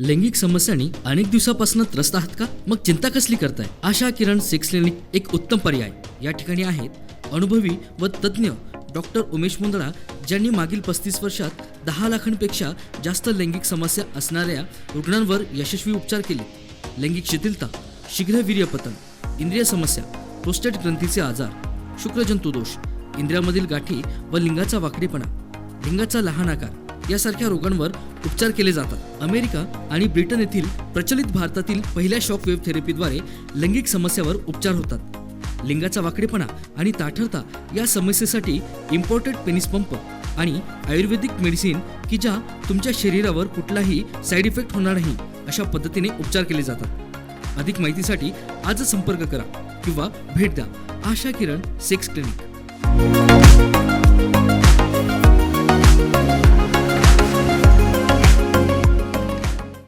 लैंगिक समस्यांनी अनेक दिवसापासून त्रस्त आहात का? मग चिंता कसली करताय? आशा किरण सेक्स क्लिनिक एक उत्तम पर्याय. या ठिकाणी आहेत अनुभवी व तज्ज्ञ डॉक्टर उमेश मुंदळा ज्यांनी मागील पस्तीस वर्षात दहा लाखांपेक्षा जास्त लैंगिक समस्या असणाऱ्या रुग्णांवर यशस्वी उपचार केले. लैंगिक शिथिलता शीघ्र वीर्यपतन इंद्रिय समस्या प्रोस्टेट ग्रंथीचे आजार शुक्रजंतुदोष इंद्रियामधील गाठी व लिंगाचा वाकडेपणा लिंगाचा लहान आकार यासारख्या रोगांवर उपचार केले जातात. अमेरिका आणि ब्रिटन येथील प्रचलित भारतातील पहिल्या शॉक वेव्ह थेरपीद्वारे लैंगिक समस्यावर उपचार होतात. लिंगाचा वाकडेपणा आणि ताठरता या समस्येसाठी इम्पोर्टेड पेनिस पंप आणि आयुर्वेदिक मेडिसिन की ज्या तुमच्या शरीरावर कुठलाही साईड इफेक्ट होणार नाही अशा पद्धतीने उपचार केले जातात. अधिक माहितीसाठी आजच संपर्क करा किंवा भेट द्या आशा किरण सेक्स क्लिनिक.